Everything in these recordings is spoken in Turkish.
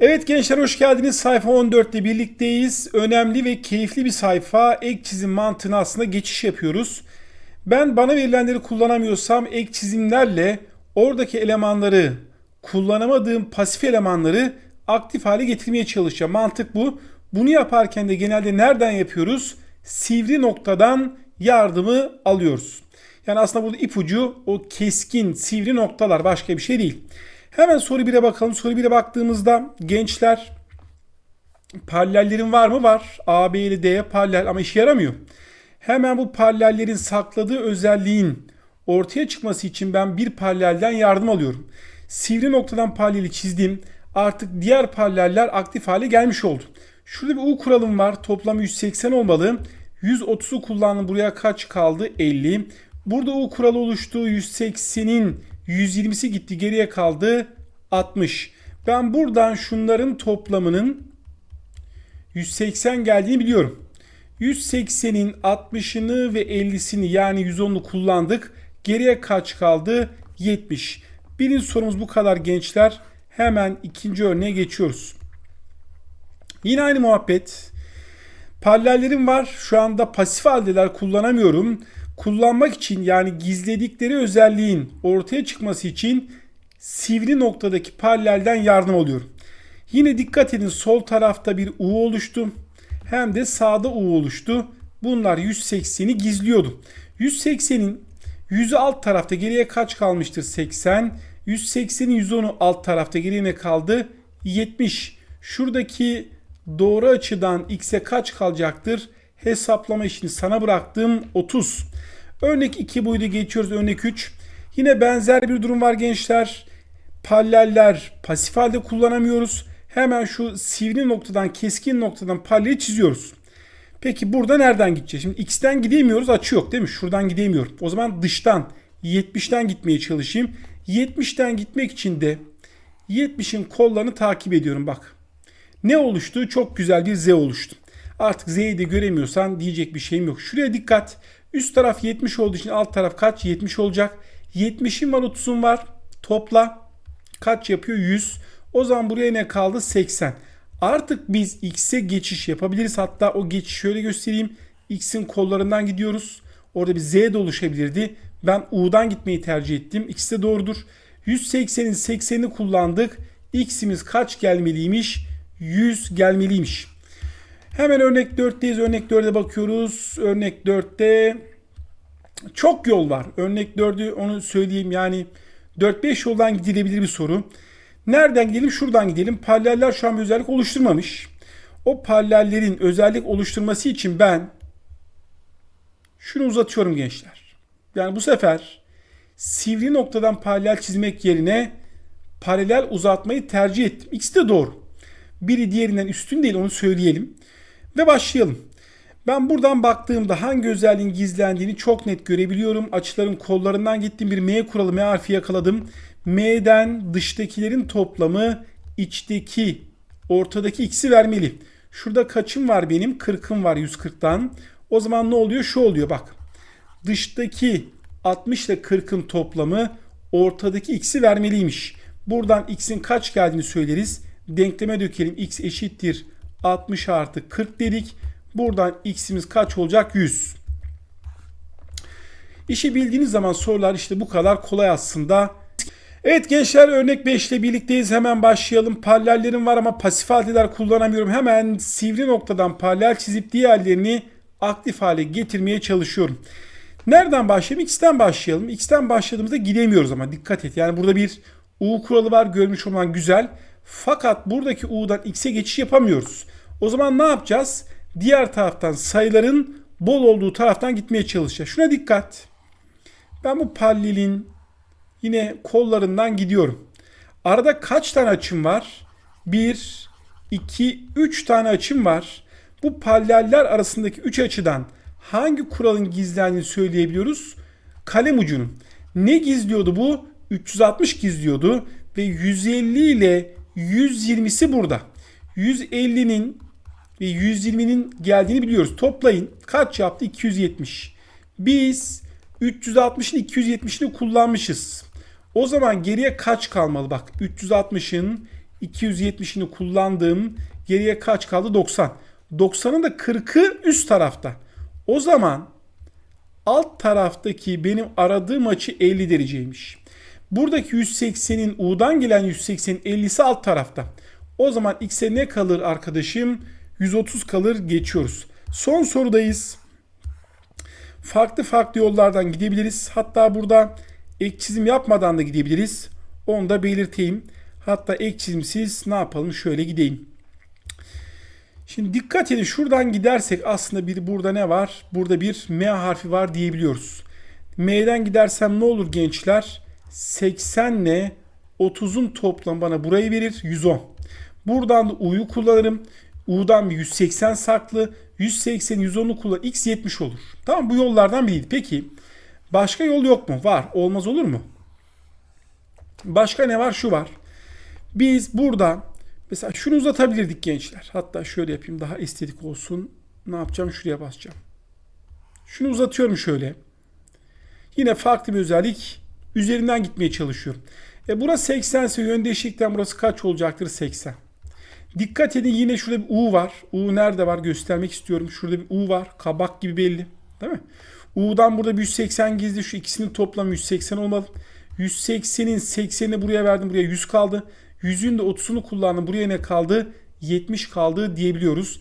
Evet gençler hoş geldiniz. Sayfa 14'te birlikteyiz. Önemli ve keyifli bir sayfa. Ek çizim mantığına aslında geçiş yapıyoruz. Ben bana verilenleri kullanamıyorsam ek çizimlerle oradaki elemanları kullanamadığım pasif elemanları aktif hale getirmeye çalışacağım. Mantık bu. Bunu yaparken de genelde nereden yapıyoruz? Sivri noktadan yardımı alıyoruz. Yani aslında burada ipucu o keskin sivri noktalar başka bir şey değil. Hemen soru 1'e bakalım. Soru 1'e baktığımızda gençler paralellerin var mı? Var. A, B ile D'ye paralel ama işe yaramıyor. Hemen bu paralellerin sakladığı özelliğin ortaya çıkması için ben bir paralelden yardım alıyorum. Sivri noktadan paraleli çizdim. Artık diğer paraleller aktif hale gelmiş oldu. Şurada bir U kuralım var. Toplam 180 olmalı. 130'u kullandım. Buraya kaç kaldı? 50. Burada U kuralı oluştu. 180'in 120'si gitti. Geriye kaldı 60. Ben buradan şunların toplamının 180 geldiğini biliyorum. 180'in 60'ını ve 50'sini yani 110'u kullandık. Geriye kaç kaldı? 70. Birinci sorumuz bu kadar gençler. Hemen ikinci örneğe geçiyoruz. Yine aynı muhabbet. Paralellerim var. Şu anda pasif haldeler kullanamıyorum. Kullanmak için yani gizledikleri özelliğin ortaya çıkması için sivri noktadaki paralelden yardım alıyorum. Yine dikkat edin sol tarafta bir U oluştu. Hem de sağda U oluştu. Bunlar 180'i gizliyordu. 180'in 100'ü alt tarafta geriye kaç kalmıştır? 80. 180'in 110'u alt tarafta geriye ne kaldı? 70. Şuradaki doğru açıdan x'e kaç kalacaktır? Hesaplama işini sana bıraktım 30. Örnek 2 buydu geçiyoruz örnek 3. Yine benzer bir durum var gençler. Paraleller pasif halde kullanamıyoruz. Hemen şu sivri noktadan keskin noktadan paraleli çiziyoruz. Peki burada nereden gideceğiz? Şimdi x'ten gidemiyoruz açı yok değil mi? Şuradan gidemiyorum. O zaman dıştan 70'ten gitmeye çalışayım. 70'ten gitmek için de 70'in kollarını takip ediyorum bak. Ne oluştu? Çok güzel bir Z oluştu. Artık Z'yi de göremiyorsan diyecek bir şeyim yok. Şuraya dikkat. Üst taraf 70 olduğu için alt taraf kaç? 70 olacak. 70'in var 30'un var. Topla. Kaç yapıyor? 100. O zaman buraya ne kaldı? 80. Artık biz x'e geçiş yapabiliriz. Hatta o geçiş şöyle göstereyim. x'in kollarından gidiyoruz. Orada bir z de oluşabilirdi. Ben u'dan gitmeyi tercih ettim. İkisi de doğrudur. 180'in 80'ini kullandık. x'imiz kaç gelmeliymiş? 100 gelmeliymiş. Hemen örnek 4'teyiz. Örnek 4'e bakıyoruz. Örnek 4'te çok yol var. Örnek 4'ü onu söyleyeyim yani 4-5 yoldan gidilebilir bir soru. Nereden gidelim? Şuradan gidelim. Paraleller şu an bir özellik oluşturmamış. O paralellerin özellik oluşturması için ben şunu uzatıyorum gençler. Yani bu sefer sivri noktadan paralel çizmek yerine paralel uzatmayı tercih ettim. İkisi de doğru. Biri diğerinden üstün değil onu söyleyelim. Ve başlayalım. Ben buradan baktığımda hangi özelliğin gizlendiğini çok net görebiliyorum. Açıların kollarından gittim bir M kuralı M harfi yakaladım. M'den dıştakilerin toplamı içteki ortadaki x'i vermeli. Şurada kaçım var benim? 40'ım var 140'tan. O zaman ne oluyor? Şu oluyor bak. Dıştaki 60 ile 40'ın toplamı ortadaki x'i vermeliymiş. Buradan x'in kaç geldiğini söyleriz. Denkleme dökelim. x eşittir 60 artı 40 dedik. Buradan x'imiz kaç olacak? 100. İşi bildiğiniz zaman sorular işte bu kadar kolay aslında. Evet gençler örnek 5 ile birlikteyiz. Hemen başlayalım. Paralellerim var ama pasif haldeler kullanamıyorum. Hemen sivri noktadan paralel çizip diğerlerini aktif hale getirmeye çalışıyorum. Nereden başlayalım? X'ten başlayalım. X'ten başladığımızda gidemiyoruz ama dikkat et. Yani burada bir U kuralı var görmüş olman güzel. Fakat buradaki U'dan X'e geçiş yapamıyoruz. O zaman ne yapacağız? Diğer taraftan sayıların bol olduğu taraftan gitmeye çalışacağız. Şuna dikkat. Ben bu paralelin yine kollarından gidiyorum. Arada kaç tane açım var? 1, 2, 3 tane açım var. Bu paraleller arasındaki 3 açıdan hangi kuralın gizlendiğini söyleyebiliyoruz? Kalem ucunun. Ne gizliyordu bu? 360 gizliyordu ve 150 ile 120'si burada. 150'nin ve 120'nin geldiğini biliyoruz. Toplayın. Kaç yaptı? 270. Biz 360'ın 270'ini kullanmışız. O zaman geriye kaç kalmalı? Bak 360'ın 270'ini kullandığım geriye kaç kaldı? 90. 90'ın da 40'ı üst tarafta. O zaman alt taraftaki benim aradığım açı 50 dereceymiş. Buradaki 180'in U'dan gelen 180'in 50'si alt tarafta. O zaman X'e ne kalır arkadaşım? 130 kalır geçiyoruz. Son sorudayız. Farklı farklı yollardan gidebiliriz. Hatta burada ek çizim yapmadan da gidebiliriz. Onu da belirteyim. Hatta ek çizimsiz ne yapalım? Şöyle gideyim. Şimdi dikkat edin şuradan gidersek aslında bir burada ne var? Burada bir M harfi var diyebiliyoruz. M'den gidersem ne olur gençler? 80 ile 30'un toplamı bana burayı verir 110. Buradan da U'yu kullanırım. U'dan bir 180 saklı. 180 110'u kullan. X 70 olur. Tamam bu yollardan biriydi. Peki başka yol yok mu? Var. Olmaz olur mu? Başka ne var? Şu var. Biz burada mesela şunu uzatabilirdik gençler. Hatta şöyle yapayım daha estetik olsun. Ne yapacağım? Şuraya basacağım. Şunu uzatıyorum şöyle. Yine farklı bir özellik. Üzerinden gitmeye çalışıyorum. E burası 80 ise yön değişiklikten burası kaç olacaktır? 80. Dikkat edin yine şurada bir U var. U nerede var göstermek istiyorum. Şurada bir U var. Kabak gibi belli. Değil mi? U'dan burada bir 180 gizli. Şu ikisinin toplamı 180 olmalı. 180'in 80'ini buraya verdim. Buraya 100 kaldı. 100'ün de 30'unu kullandım. Buraya ne kaldı? 70 kaldı diyebiliyoruz.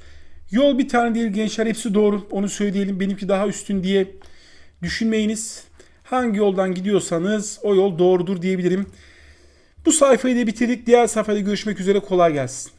Yol bir tane değil gençler. Hepsi doğru. Onu söyleyelim. Benimki daha üstün diye düşünmeyiniz. Hangi yoldan gidiyorsanız o yol doğrudur diyebilirim. Bu sayfayı da bitirdik. Diğer sayfada görüşmek üzere. Kolay gelsin.